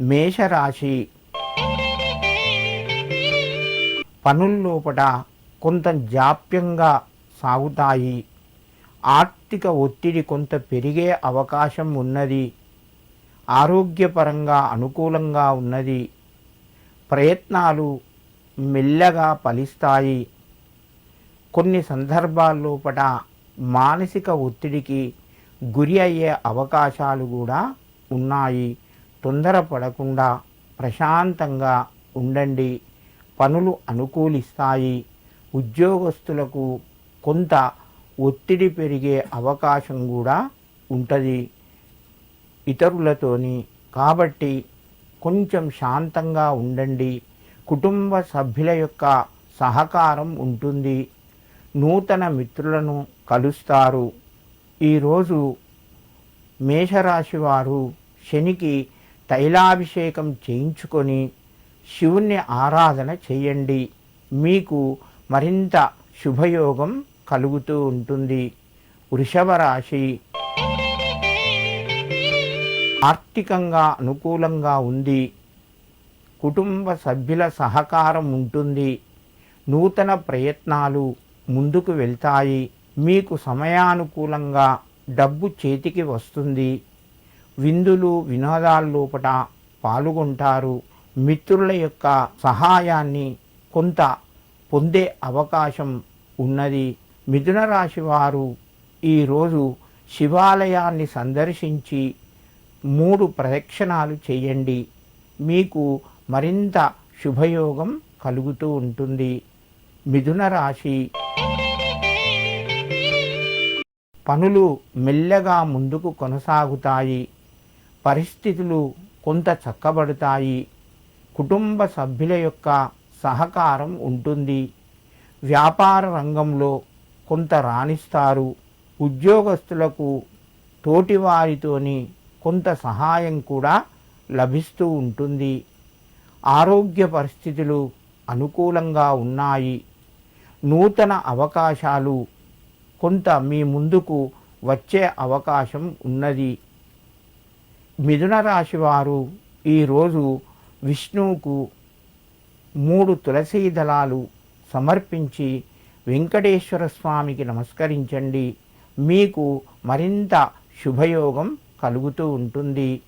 మేషరాశి పనుల్లోపట కొంత జాప్యంగా సాగుతాయి. ఆర్థిక ఒత్తిడి కొంత పెరిగే అవకాశం ఉన్నది. ఆరోగ్యపరంగా అనుకూలంగా ఉన్నది. ప్రయత్నాలు మెల్లగా ఫలిస్తాయి. కొన్ని సందర్భాల్లోపట మానసిక ఒత్తిడికి గురి అయ్యే అవకాశాలు కూడా ఉన్నాయి. తొందరపడకుండా ప్రశాంతంగా ఉండండి. పనులు అనుకూలిస్తాయి. ఉద్యోగస్తులకు కొంత ఒత్తిడి పెరిగే అవకాశం కూడా ఉంటుంది. ఇతరులతోని కాబట్టి కొంచెం శాంతంగా ఉండండి. కుటుంబ సభ్యుల యొక్క సహకారం ఉంటుంది. నూతన మిత్రులను కలుస్తారు. ఈరోజు మేషరాశి వారు శనికి తైలాభిషేకం చేయించుకొని శివుణ్ణి ఆరాధన చేయండి. మీకు మరింత శుభయోగం కలుగుతూ ఉంటుంది. వృషభ రాశి. ఆర్థికంగా అనుకూలంగా ఉంది. కుటుంబ సభ్యుల సహకారం ఉంటుంది. నూతన ప్రయత్నాలు ముందుకు వెళ్తాయి. మీకు సమయానుకూలంగా డబ్బు చేతికి వస్తుంది. విందులు వినోదాల లోపట పాల్గొంటారు. మిత్రుల యొక్క సహాయాన్ని కొంత పొందే అవకాశం ఉన్నది. మిథున రాశి వారు ఈరోజు శివాలయాన్ని సందర్శించి మూడు ప్రదక్షిణాలు చేయండి. మీకు మరింత శుభయోగం కలుగుతూ ఉంటుంది. మిథున రాశి పనులు మెల్లగా ముందుకు కొనసాగుతాయి. పరిస్థితులు కొంత చక్కబడతాయి. కుటుంబ సభ్యుల యొక్క సహకారం ఉంటుంది. వ్యాపార రంగంలో కొంత రాణిస్తారు. ఉద్యోగస్తులకు తోటివారితోని కొంత సహాయం కూడా లభిస్తూ ఉంటుంది. ఆరోగ్య పరిస్థితులు అనుకూలంగా ఉన్నాయి. నూతన అవకాశాలు కొంత మీ ముందుకు వచ్చే అవకాశం ఉన్నది. మిథున రాశి వారు ఈరోజు విష్ణువుకు మూడు తులసీ దళాలు సమర్పించి వెంకటేశ్వర స్వామికి నమస్కరించండి. మీకు మరింత శుభయోగం కలుగుతూ ఉంటుంది.